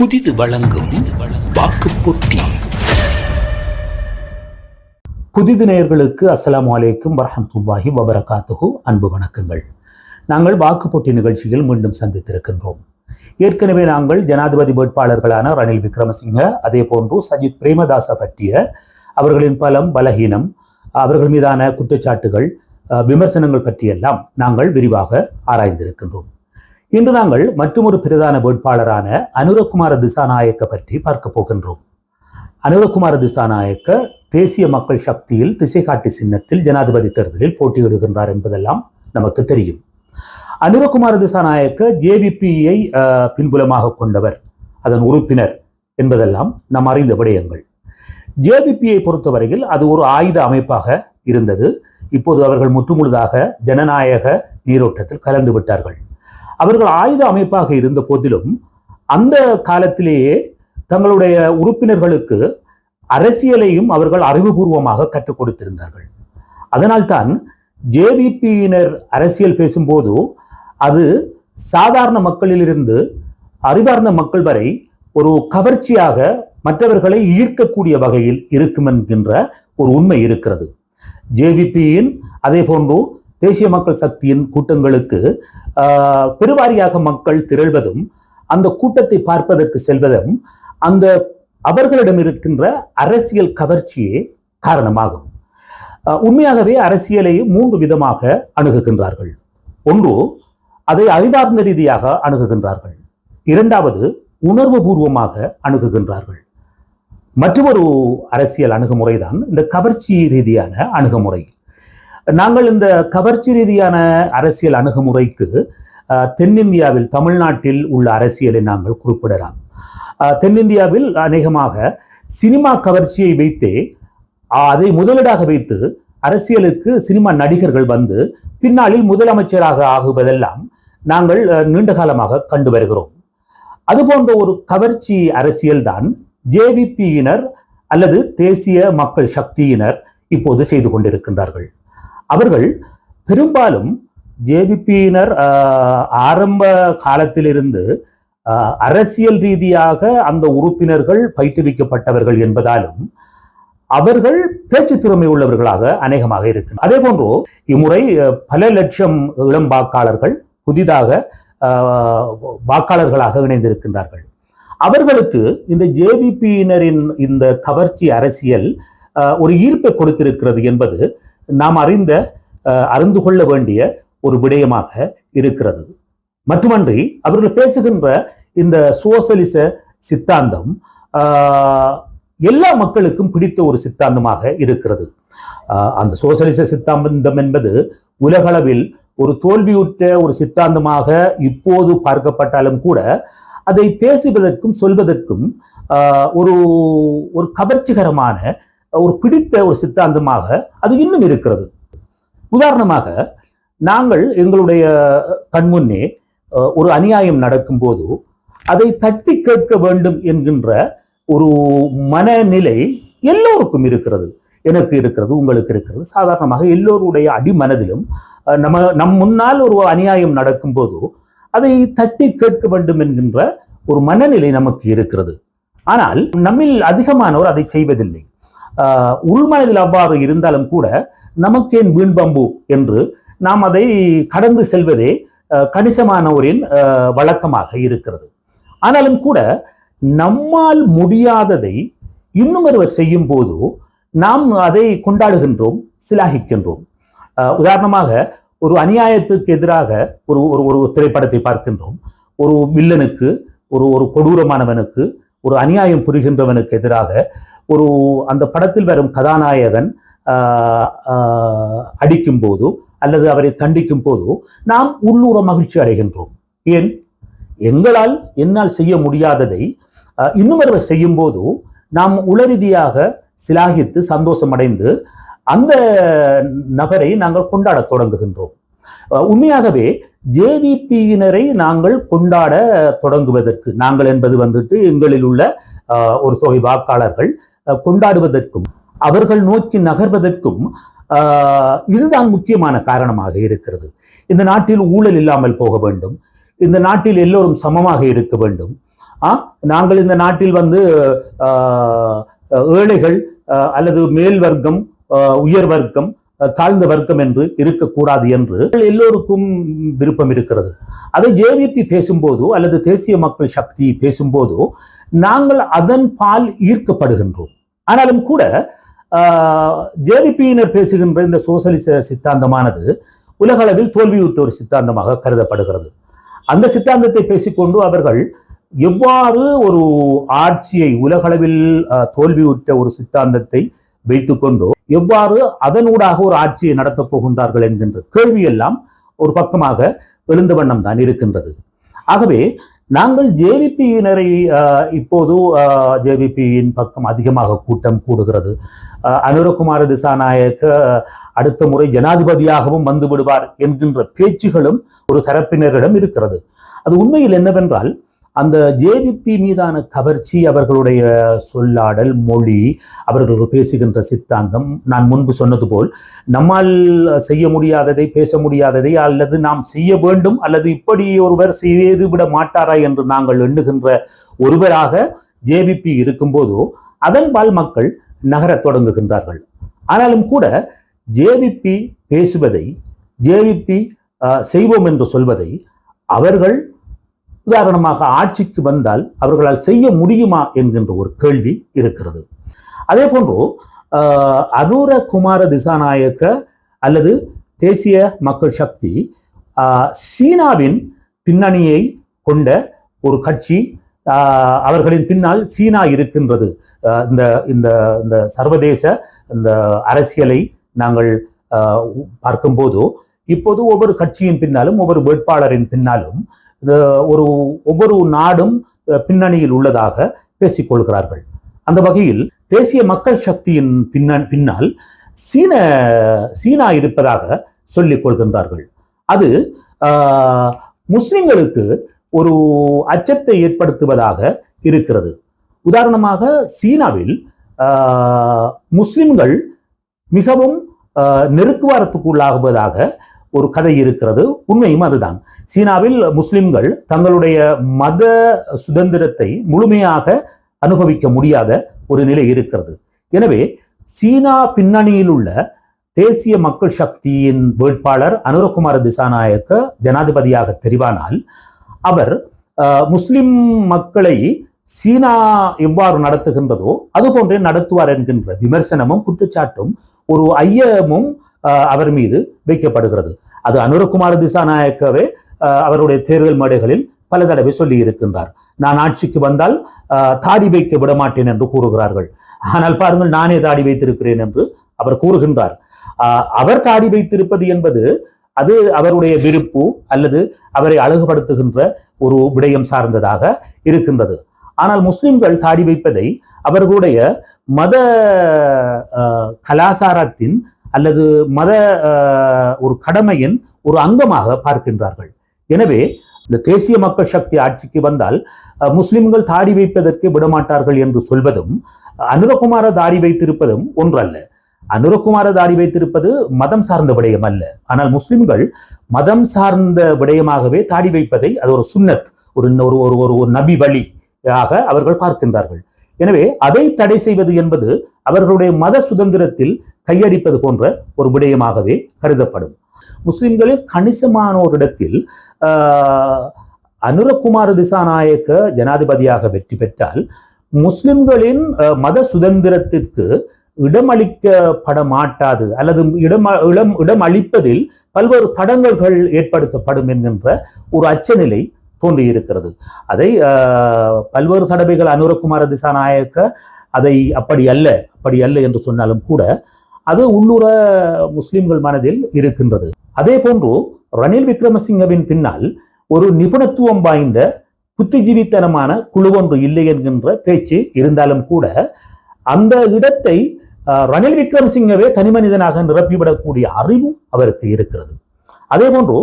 புதிது வழங்கும் வாக்கு போட்டி புதிது நேயர்களுக்கு அஸ்லாம் அலைக்கும் வரஹ்மத்துல்லாஹி வபரகாத்துஹு. அன்பு வணக்கங்கள். நாங்கள் வாக்குப்போட்டி நிகழ்ச்சியில் மீண்டும் சந்தித்திருக்கின்றோம். ஏற்கனவே நாங்கள் ஜனாதிபதி வேட்பாளர்களான ரணில் விக்ரமசிங்க அதே போன்று சஜித் பிரேமதாச பற்றிய அவர்களின் பலம் பலகீனம் அவர்கள் மீதான குற்றச்சாட்டுகள் விமர்சனங்கள் பற்றியெல்லாம் நாங்கள் விரிவாக ஆராய்ந்திருக்கின்றோம். இன்று நாங்கள் மற்றொரு பிரதான வேட்பாளரான அனுரகுமார திசாநாயக்க பற்றி பார்க்க போகின்றோம். அனுரகுமார திசாநாயக்க தேசிய மக்கள் சக்தியில் திசை காட்டி சின்னத்தில் ஜனாதிபதி தேர்தலில் போட்டியிடுகின்றார் என்பதெல்லாம் நமக்கு தெரியும். அனுரகுமார திசாநாயக்க ஜேவிபியை பின்புலமாக கொண்டவர் அதன் உறுப்பினர் என்பதெல்லாம் நாம் அறிந்த விடயங்கள். ஜேவிபியை பொறுத்தவரையில் அது ஒரு ஆயுத அமைப்பாக இருந்தது. இப்போது அவர்கள் முற்றுமுழுதாக ஜனநாயக நீரோட்டத்தில் கலந்து விட்டார்கள். அவர்கள் ஆயுத அமைப்பாக இருந்த போதிலும் அந்த காலத்திலேயே தங்களுடைய உறுப்பினர்களுக்கு அரசியலையும் அவர்கள் அறிவுபூர்வமாக கற்றுக் கொடுத்திருந்தார்கள். அதனால்தான் ஜேவிபியினர் அரசியல் பேசும்போது அது சாதாரண மக்களிலிருந்து அறிவார்ந்த மக்கள் வரை ஒரு கவர்ச்சியாக மற்றவர்களை ஈர்க்கக்கூடிய வகையில் இருக்கும் என்கின்ற ஒரு உண்மை இருக்கிறது. ஜேவிபியின் அதே போன்று தேசிய மக்கள் சக்தியின் கூட்டங்களுக்கு பெருவாரியாக மக்கள் திரள்வதும் அந்த கூட்டத்தை பார்ப்பதற்கு செல்வதும் அந்த அவர்களிடம் இருக்கின்ற அரசியல் கவர்ச்சியே காரணமாகும். உண்மையாகவே அரசியலை மூன்று விதமாக அணுகுகின்றார்கள். ஒன்று அதை அறிவார்ந்த ரீதியாக அணுகுகின்றார்கள். இரண்டாவது உணர்வு பூர்வமாக அணுகுகின்றார்கள். மற்றொரு அரசியல் அணுகுமுறைதான் இந்த கவர்ச்சி ரீதியான அணுகுமுறை. நாங்கள் இந்த கவர்ச்சி ரீதியான அரசியல் அணுகுமுறைக்கு தென்னிந்தியாவில் தமிழ்நாட்டில் உள்ள அரசியலை நாங்கள் குறிப்பிடலாம். தென்னிந்தியாவில் அநேகமாக சினிமா கவர்ச்சியை வைத்தே அதை முதலீடாக வைத்து அரசியலுக்கு சினிமா நடிகர்கள் வந்து பின்னாளில் முதலமைச்சராக ஆகுவதெல்லாம் நாங்கள் அஹ், நீண்ட காலமாக கண்டு வருகிறோம். அதுபோன்ற ஒரு கவர்ச்சி அரசியல்தான் ஜேவிபியினர் அல்லது தேசிய மக்கள் சக்தியினர் இப்போது செய்து கொண்டிருக்கின்றார்கள். அவர்கள் பெரும்பாலும் ஜேவிபியினர் ஆரம்ப காலத்திலிருந்து ஆஹ், அரசியல் ரீதியாக அந்த உறுப்பினர்கள் பயிற்றுவிக்கப்பட்டவர்கள் என்பதாலும் அவர்கள் பேச்சு திறமை உள்ளவர்களாக அநேகமாக இருக்கிறார் அதே போன்று இம்முறை பல லட்சம் இளம் வாக்காளர்கள் புதிதாக ஆஹ், வாக்காளர்களாக இணைந்திருக்கின்றார்கள். அவர்களுக்கு இந்த ஜேவிபியினரின் இந்த கவர்ச்சி அரசியல் ஆஹ், ஒரு ஈர்ப்பை கொடுத்திருக்கிறது என்பது நாம் அறிந்த அறிந்து கொள்ள வேண்டிய ஒரு விடயமாக இருக்கிறது. மட்டுமன்றி அவர்கள் பேசுகின்ற இந்த சோசலிச சித்தாந்தம் ஆஹ், எல்லா மக்களுக்கும் பிடித்த ஒரு சித்தாந்தமாக இருக்கிறது. ஆஹ், அந்த சோசலிச சித்தாந்தம் என்பது உலகளவில் ஒரு தோல்வியுற்ற ஒரு சித்தாந்தமாக இப்போது பார்க்கப்பட்டாலும் கூட அதை பேசுவதற்கும் சொல்வதற்கும் ஆஹ், ஒரு ஒரு கவர்ச்சிகரமான ஒரு பிடித்த ஒரு சித்தாந்தமாக அது இன்னும் இருக்கிறது. உதாரணமாக நாங்கள் எங்களுடைய கண்முன்னே அஹ், ஒரு அநியாயம் நடக்கும்போது அதை தட்டி கேட்க வேண்டும் என்கின்ற ஒரு மனநிலை எல்லோருக்கும் இருக்கிறது. எனக்கு இருக்கிறது உங்களுக்கு இருக்கிறது. சாதாரணமாக எல்லோருடைய அடிமனதிலும் அஹ், நம்ம நம் முன்னால் ஒரு அநியாயம் நடக்கும்போது அதை தட்டி கேட்க வேண்டும் என்கின்ற ஒரு மனநிலை நமக்கு இருக்கிறது. ஆனால் நம்மில் அதிகமானோர் அதை செய்வதில்லை. உள்மனதில் அவ்வாறு இருந்தாலும் கூட நமக்கேன் வீண்பம்பு என்று நாம் அதை கடந்து செல்வதே கணிசமானோரின் வழக்கமாக இருக்கிறது. ஆனாலும் கூட நம்மால் முடியாததை இன்னும் ஒருவர் செய்யும் போது நாம் அதை கொண்டாடுகின்றோம் சிலாகிக்கின்றோம். ஆஹ், உதாரணமாக ஒரு அநியாயத்துக்கு எதிராக ஒரு ஒரு ஒரு திரைப்படத்தை பார்க்கின்றோம். ஒரு வில்லனுக்கு ஒரு ஒரு கொடூரமானவனுக்கு ஒரு அநியாயம் புரிகின்றவனுக்கு எதிராக ஒரு அந்த படத்தில் வரும் கதாநாயகன் ஆஹ், ஆஹ், அடிக்கும் போது அல்லது அவரை தண்டிக்கும் போது நாம் உள்ளூர மகிழ்ச்சி அடைகின்றோம். ஏன்? எங்களால் என்னால் செய்ய முடியாததை இன்னும் ஒருவர் செய்யும் போது நாம் உளரீதியாக சிலாகித்து சந்தோஷம் அடைந்து அந்த நபரை நாங்கள் கொண்டாடத் தொடங்குகின்றோம். உண்மையாகவே ஜேவிபியினரை நாங்கள் கொண்டாட தொடங்குவதற்கு நாங்கள் என்பது வந்துட்டு எங்களில் உள்ள ஒரு தொகை வாக்காளர்கள் கொண்டாடுவதற்கும் அவர்கள் நோக்கி நகர்வதற்கும் ஆஹ், இதுதான் முக்கியமான காரணமாக இருக்கிறது. இந்த நாட்டில் ஊழல் இல்லாமல் போக வேண்டும். இந்த நாட்டில் எல்லோரும் சமமாக இருக்க வேண்டும். ஆ, நாங்கள் இந்த நாட்டில் வந்து ஆஹ், ஏழைகள் அல்லது மேல் வர்க்கம் ஆஹ், உயர் வர்க்கம் தாழ்ந்த வர்க்கம் என்று இருக்கக்கூடாது என்று எல்லோருக்கும் விருப்பம் இருக்கிறது. அதை ஜேவிபி பேசும்போதோ அல்லது தேசிய மக்கள் சக்தி பேசும்போதோ நாங்கள் அதன் பால் ஈர்க்கப்படுகின்றோம். ஆனாலும் கூட ஜேவிபியினர் பேசுகின்ற இந்த சோசலிச சித்தாந்தமானது உலகளவில் தோல்வியுற்ற ஒரு சித்தாந்தமாக கருதப்படுகிறது. அந்த சித்தாந்தத்தை பேசிக்கொண்டு அவர்கள் எவ்வாறு ஒரு ஆட்சியை உலகளவில் அஹ், தோல்வியுற்ற ஒரு சித்தாந்தத்தை வைத்துக்கொண்டு எவ்வாறு அதனூடாக ஒரு ஆட்சியை நடத்தப் போகின்றார்கள் என்கின்ற கேள்வியெல்லாம் ஒரு பக்கமாக எழுந்த வண்ணம் தான் இருக்கின்றது. ஆகவே நாங்கள் ஜேவிபியினரை இப்போது ஜேவிபியின் பக்கம் அதிகமாக கூட்டம் கூடுகிறது. அஹ், அனுரகுமார திசாநாயக்க அடுத்த முறை ஜனாதிபதியாகவும் வந்து விடுவார் என்கின்ற பேச்சுகளும் ஒரு தரப்பினரிடம் இருக்கிறது. அது உண்மையில் என்னவென்றால் அந்த ஜேவிபி மீதான கவர்ச்சி அவர்களுடைய சொல்லாடல் மொழி அவர்கள் பேசுகின்ற சித்தாந்தம் நான் முன்பு சொன்னது போல் நம்மால் செய்ய முடியாததை பேச முடியாததை அல்லது நாம் செய்ய வேண்டும் அல்லது இப்படி ஒருவர் செய்து விட மாட்டாரா என்று நாங்கள் எண்ணுகின்ற ஒருவராக ஜேவிபி இருக்கும்போதோ அதன்பால் மக்கள் நகரத் தொடங்குகின்றார்கள். ஆனாலும் கூட ஜேவிபி பேசுவதை ஜேவிபி செய்வோம் என்று சொல்வதை அவர்கள் உதாரணமாக ஆட்சிக்கு வந்தால் அவர்களால் செய்ய முடியுமா என்கின்ற ஒரு கேள்வி இருக்கிறது. அதே போன்று ஆஹ், அனுர குமார திசாநாயக்க அல்லது தேசிய மக்கள் சக்தி ஆஹ், சீனாவின் பின்னணியை கொண்ட ஒரு கட்சி ஆஹ், அவர்களின் பின்னால் சீனா இருக்கின்றது. இந்த இந்த இந்த சர்வதேச இந்த அரசியலை நாங்கள் பார்க்கும்போது இப்போது ஒவ்வொரு கட்சியின் பின்னாலும் ஒவ்வொரு வேட்பாளரின் பின்னாலும் ஒரு ஒவ்வொரு நாடும் பின்னணியில் உள்ளதாக பேசிக்கொள்கிறார்கள் அந்த வகையில் தேசிய மக்கள் சக்தியின் பின்ன பின்னால் சீன சீனா இருப்பதாக சொல்லிக் கொள்கின்றார்கள். அது ஆஹ், முஸ்லிம்களுக்கு ஒரு அச்சத்தை ஏற்படுத்துவதாக இருக்கிறது. உதாரணமாக சீனாவில் ஆஹ், முஸ்லிம்கள் மிகவும் ஆஹ், நெருக்குவாரத்துக்குள்ளாகுவதாக ஒரு கதை இருக்கிறது. உண்மையும் அதுதான். சீனாவில் முஸ்லிம்கள் தங்களுடைய மத சுதந்திரத்தை முழுமையாக அனுபவிக்க முடியாத ஒரு நிலை இருக்கிறது. எனவே சீனா பின்னணியில் உள்ள தேசிய மக்கள் சக்தியின் வேட்பாளர் அனுரகுமார திசாநாயக்க ஜனாதிபதியாக தெரிவானால் அவர் முஸ்லிம் மக்களை சீனா எவ்வாறு நடத்துகின்றதோ அதுபோன்றே நடத்துவார் என்கின்ற விமர்சனமும் குற்றச்சாட்டும் ஒரு ஐயமும் அவர் மீது வைக்கப்படுகிறது. அது அனுரகுமார் திசாநாயக்கவே அவருடைய தேர்தல் மேடைகளில் பல தடவை சொல்லி இருக்கின்றார். நான் ஆட்சிக்கு வந்தால் தாடி வைக்க விட மாட்டேன் என்று கூறுகிறார்கள். ஆனால் பாருங்கள் நானே தாடி வைத்திருக்கிறேன் என்று அவர் கூறுகின்றார். அவர் தாடி வைத்திருப்பது என்பது அது அவருடைய விருப்பு அல்லது அவரை அழகுபடுத்துகின்ற ஒரு விடயம் சார்ந்ததாக இருக்கின்றது. ஆனால் முஸ்லிம்கள் தாடி வைப்பதை அவர்களுடைய மத கலாசாரத்தின் அல்லது மத ஒரு கடமையின் ஒரு அங்கமாக பார்க்கின்றார்கள். எனவே இந்த தேசிய மக்கள் சக்தி ஆட்சிக்கு வந்தால் முஸ்லிம்கள் தாடி வைப்பதற்கு விடமாட்டார்கள் என்று சொல்வதும் அனுரகுமார தாடி வைத்திருப்பதும் ஒன்றல்ல. அனுரகுமார தாடி வைத்திருப்பது மதம் சார்ந்த விடயம் அல்ல. ஆனால் முஸ்லிம்கள் மதம் சார்ந்த விடயமாகவே தாடி வைப்பதை அது ஒரு சுன்னத் ஒரு ஒரு ஒரு ஒரு வழி ஆக அவர்கள் பார்க்கின்றார்கள். எனவே அதை தடை செய்வது என்பது அவர்களுடைய மத சுதந்திரத்தில் கையடிப்பது போன்ற ஒரு விடயமாகவே கருதப்படும். முஸ்லிம்களில் கணிசமானோரிடத்தில் ஆஹ், அனுரகுமார திசாநாயக்க ஜனாதிபதியாக வெற்றி பெற்றால் முஸ்லிம்களின் மத சுதந்திரத்திற்கு இடமளிக்கப்பட மாட்டாது அல்லது இடம் இடம் இடம் அளிப்பதில் பல்வேறு தடங்கல்கள் ஏற்படுத்தப்படும் என்கின்ற ஒரு அச்சநிலை தோன்றியிருக்கிறது அதை பல்வேறு தடவைகள் அனுரகுமார திசாநாயக்க அதை அப்படி அல்ல அப்படி அல்ல என்று சொன்னாலும் கூட அது உள்ளூர முஸ்லிம்கள் மனதில் இருக்கின்றது. அதே போன்று ரணில் விக்ரமசிங்கவின் பின்னால் ஒரு நிபுணத்துவம் வாய்ந்த புத்திஜீவித்தனமான குழு ஒன்று இல்லை என்கின்ற பேச்சு இருந்தாலும் கூட அந்த இடத்தை அஹ், ரணில் விக்ரமசிங்கவே தனிமனிதனாக நிரப்பிவிடக்கூடிய அறிவு அவருக்கு இருக்கிறது. அதே போன்று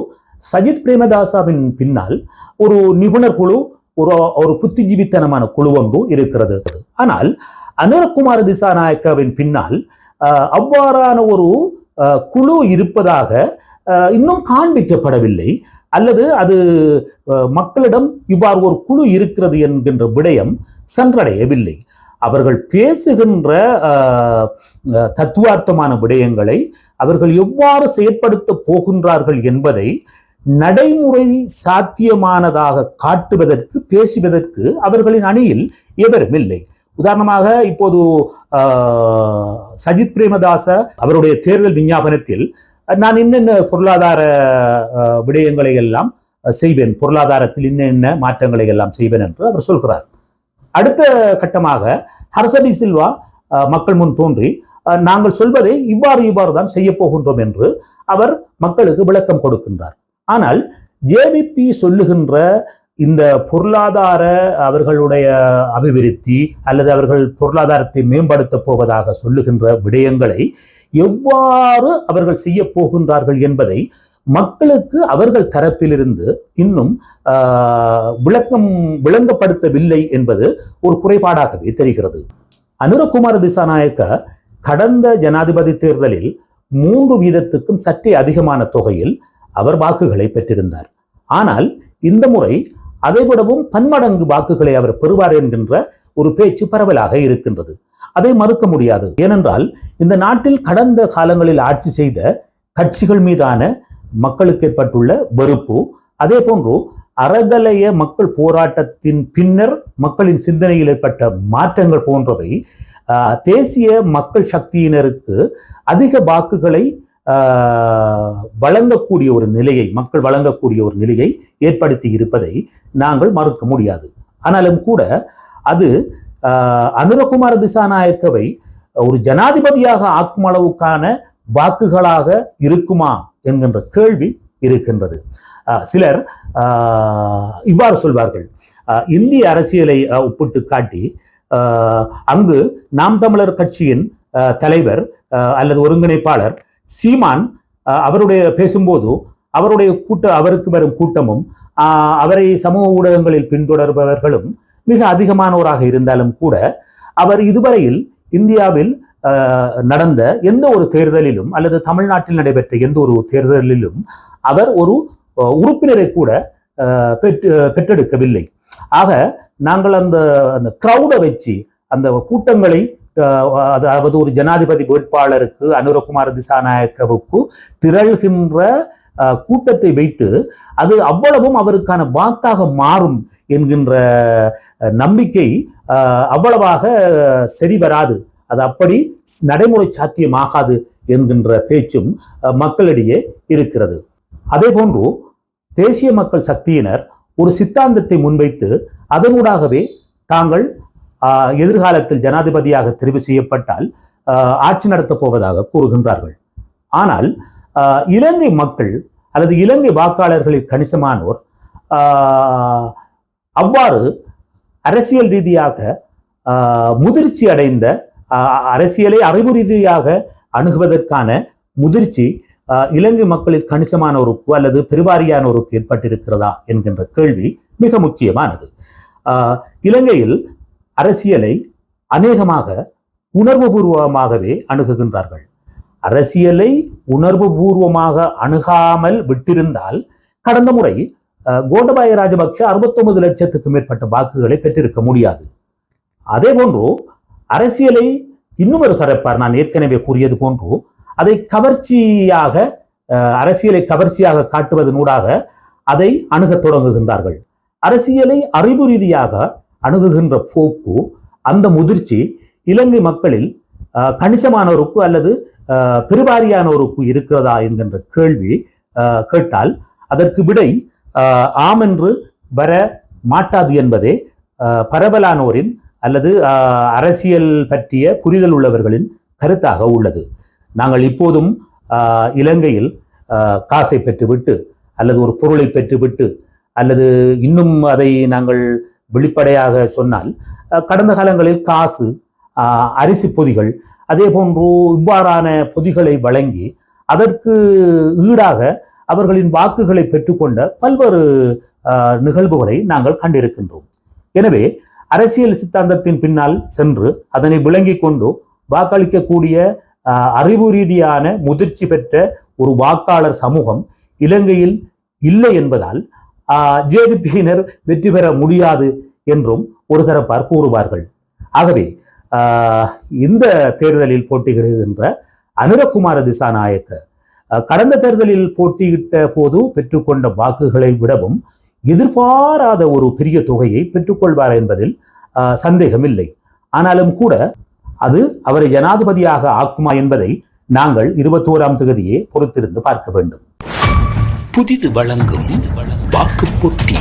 சஜித் பிரேமதாசாவின் பின்னால் ஒரு நிபுணர் குழு ஒரு ஒரு புத்திஜீவித்தனமான குழு ஒன்று இருக்கிறது. ஆனால் அனுரகுமார் திசாநாயக்காவின் பின்னால் அவ்வாறான ஒரு அஹ், குழு இருப்பதாக இன்னும் காண்பிக்கப்படவில்லை. அல்லது அது மக்களிடம் இவ்வாறு ஒரு குழு இருக்கிறது என்கின்ற விடயம் சென்றடையவில்லை. அவர்கள் பேசுகின்ற தத்துவார்த்தமான விடயங்களை அவர்கள் எவ்வாறு செயற்படுத்த போகின்றார்கள் என்பதை நடைமுறை சாத்தியமானதாக காட்டுவதற்கு பேசுவதற்கு அவர்களின் அணியில் எவரும் இல்லை. உதாரணமாக இப்போது ஆஹ், சஜித் பிரேமதாச அவருடைய தேர்தல் விஞ்ஞாபனத்தில் நான் என்னென்ன பொருளாதார ஆஹ், விடயங்களை எல்லாம் செய்வேன் பொருளாதாரத்தில் என்னென்ன மாற்றங்களை எல்லாம் செய்வேன் என்று அவர் சொல்கிறார். அடுத்த கட்டமாக ஹர்சபி சில்வா மக்கள் முன் தோன்றி நாங்கள் சொல்வதை இவ்வாறு இவ்வாறு தான் செய்ய போகின்றோம் என்று அவர் மக்களுக்கு விளக்கம் கொடுக்கின்றார். ஆனால் ஜேவிபி சொல்லுகின்ற இந்த பொருளாதார அவர்களுடைய அபிவிருத்தி அல்லது அவர்கள் பொருளாதாரத்தை மேம்படுத்தப் போவதாக சொல்லுகின்ற விடயங்களை எவ்வாறு அவர்கள் செய்ய போகின்றார்கள் என்பதை மக்களுக்கு அவர்கள் தரப்பிலிருந்து இன்னும் ஆஹ், விளக்கம் விளங்கப்படுத்தவில்லை என்பது ஒரு குறைபாடாகவே தெரிகிறது. அனுரகுமார திசாநாயக்க கடந்த ஜனாதிபதி தேர்தலில் மூன்று வீதத்துக்கும் சற்றே அதிகமான தொகையில் அவர் வாக்குகளை பெற்றிருந்தார். ஆனால் இந்த முறை அதைவிடவும் பன்மடங்கு வாக்குகளை அவர் பெறுவார் என்கின்ற ஒரு பேச்சு பரவலாக இருக்கின்றது. அதை மறுக்க முடியாது. ஏனென்றால் இந்த நாட்டில் கடந்த காலங்களில் ஆட்சி செய்த கட்சிகள் மீதான மக்களுக்கு ஏற்பட்டுள்ள வெறுப்பு அதே போன்று அறதலைய மக்கள் போராட்டத்தின் பின்னர் மக்களின் சிந்தனையில் ஏற்பட்ட மாற்றங்கள் போன்றவை ஆஹ், தேசிய மக்கள் சக்தியினருக்கு அதிக வாக்குகளை வழங்கக்கூடிய ஒரு நிலையை மக்கள் வழங்கக்கூடிய ஒரு நிலையை ஏற்படுத்தி இருப்பதை நாங்கள் மறுக்க முடியாது. ஆனாலும் கூட அது ஆஹ், அனுரகுமார திசாநாயக்கவை ஒரு ஜனாதிபதியாக ஆக்கும் அளவுக்கான வாக்குகளாக இருக்குமா என்கின்ற கேள்வி இருக்கின்றது. ஆஹ், சிலர் ஆஹ், இவ்வாறு சொல்வார்கள். இந்திய அரசியலை ஒப்பிட்டு காட்டி ஆஹ், அங்கு நாம் தமிழர் கட்சியின் ஆஹ், தலைவர் அல்லது ஒருங்கிணைப்பாளர் சீமான் அவருடைய பேசும்போது அவருடைய கூட்ட அவருக்கு வரும் கூட்டமும் ஆஹ், அவரை சமூக ஊடகங்களில் பின்தொடர்பவர்களும் மிக அதிகமானோராக இருந்தாலும் கூட அவர் இதுவரையில் இந்தியாவில் ஆஹ், நடந்த எந்த ஒரு தேர்தலிலும் அல்லது தமிழ்நாட்டில் நடைபெற்ற எந்த ஒரு தேர்தலிலும் அவர் ஒரு உறுப்பினரை கூட ஆஹ், பெற்று பெற்றெடுக்கவில்லை. ஆக நாங்கள் அந்த அந்த க்ரௌடை வச்சு அந்த கூட்டங்களை அதாவது ஒரு ஜனாதிபதி வேட்பாளருக்கு அனுரகுமார் திசாநாயக்கவுக்கு திரள்கின்ற கூட்டத்தை வைத்து அது அவ்வளவும் அவருக்கான வாக்காக மாறும் என்கின்ற நம்பிக்கை அவ்வளவாக சரி வராது. அது அப்படி நடைமுறை சாத்தியமாகாது என்கின்ற பேச்சும் அஹ், மக்களிடையே இருக்கிறது. அதே போன்று தேசிய மக்கள் சக்தியினர் ஒரு சித்தாந்தத்தை முன்வைத்து அதனூடாகவே தாங்கள் எதிர்காலத்தில் ஜனாதிபதியாக தெரிவு செய்யப்பட்டால் ஆஹ், ஆட்சி நடத்தப் போவதாக கூறுகின்றார்கள். ஆனால் ஆஹ், இலங்கை மக்கள் அல்லது இலங்கை வாக்காளர்களில் கணிசமானோர் ஆஹ், அவ்வாறு அரசியல் ரீதியாக ஆஹ், முதிர்ச்சி அடைந்த ஆஹ், அரசியலை அறிவு ரீதியாக அணுகுவதற்கான முதிர்ச்சி ஆஹ், இலங்கை மக்களில் கணிசமானோருக்கு அல்லது பெருவாரியானோருக்கு ஏற்பட்டிருக்கிறதா என்கின்ற கேள்வி மிக முக்கியமானது. ஆஹ், இலங்கையில் அரசியலை அநேகமாக உணர்வுபூர்வமாகவே அணுகுகின்றார்கள். அரசியலை உணர்வுபூர்வமாக அணுகாமல் விட்டிருந்தால் கடந்த முறை அஹ், கோட்டபாய ராஜபக்ஷ 69 லட்சத்துக்கு மேற்பட்ட வாக்குகளை பெற்றிருக்க முடியாது. அதே போன்று அரசியலை இன்னும் ஒரு சரப்பார் நான் ஏற்கனவே கூறியது போன்று அதை கவர்ச்சியாக அஹ், அரசியலை கவர்ச்சியாக காட்டுவதனூடாக அதை அணுகத் தொடங்குகின்றார்கள். அரசியலை அறிவு ரீதியாக அணுகுகின்ற போக்கு அந்த முதிர்ச்சி இலங்கை மக்களில் கணிசமானோருக்கு அல்லது பெருவாரியானோருக்கு இருக்கிறதா என்கின்ற கேள்வி கேட்டால் அதற்கு விடை ஆம் என்று வர மாட்டாது என்பதே பரவலானோரின் அல்லது அரசியல் பற்றிய புரிதல் உள்ளவர்களின் கருத்தாக உள்ளது. நாங்கள் இப்போதும் இலங்கையில் காசை பெற்றுவிட்டு அல்லது ஒரு பொருளை பெற்றுவிட்டு அல்லது இன்னும் அதை நாங்கள் வெளிப்படையாக சொன்னால் கடந்த காலங்களில் காசு அரிசி பொதிகள் அதே போன்று இவ்வாறான பொதிகளை வழங்கி அதற்கு ஈடாக அவர்களின் வாக்குகளை பெற்றுக்கொண்ட பல்வேறு நிகழ்வுகளை நாங்கள் கண்டிருக்கின்றோம். எனவே அரசியல் சித்தாந்தத்தின் பின்னால் சென்று அதனை விளங்கிக் கொண்டு வாக்களிக்கக்கூடிய அறிவு ரீதியான முதிர்ச்சி பெற்ற ஒரு வாக்காளர் சமூகம் இலங்கையில் இல்லை என்பதால் ஜேவிபியினர் வெற்றி பெற முடியாது என்றும் ஒரு தரப்பார் கூறுவார்கள். ஆகவே ஆஹ், இந்த தேர்தலில் போட்டியிடுகின்ற அனுரகுமார திசாநாயக்க கடந்த தேர்தலில் போட்டியிட்ட போது பெற்றுக்கொண்ட வாக்குகளை விடவும் எதிர்பாராத ஒரு பெரிய தொகையை பெற்றுக்கொள்வார் என்பதில் சந்தேகம் சந்தேகமில்லை. ஆனாலும் கூட அது அவரை ஜனாதிபதியாக ஆக்குமா என்பதை நாங்கள் இருபத்தோராம் தேதியே பொறுத்திருந்து பார்க்க வேண்டும். புதிது வழங்கும் வாக்கு பொட்டி.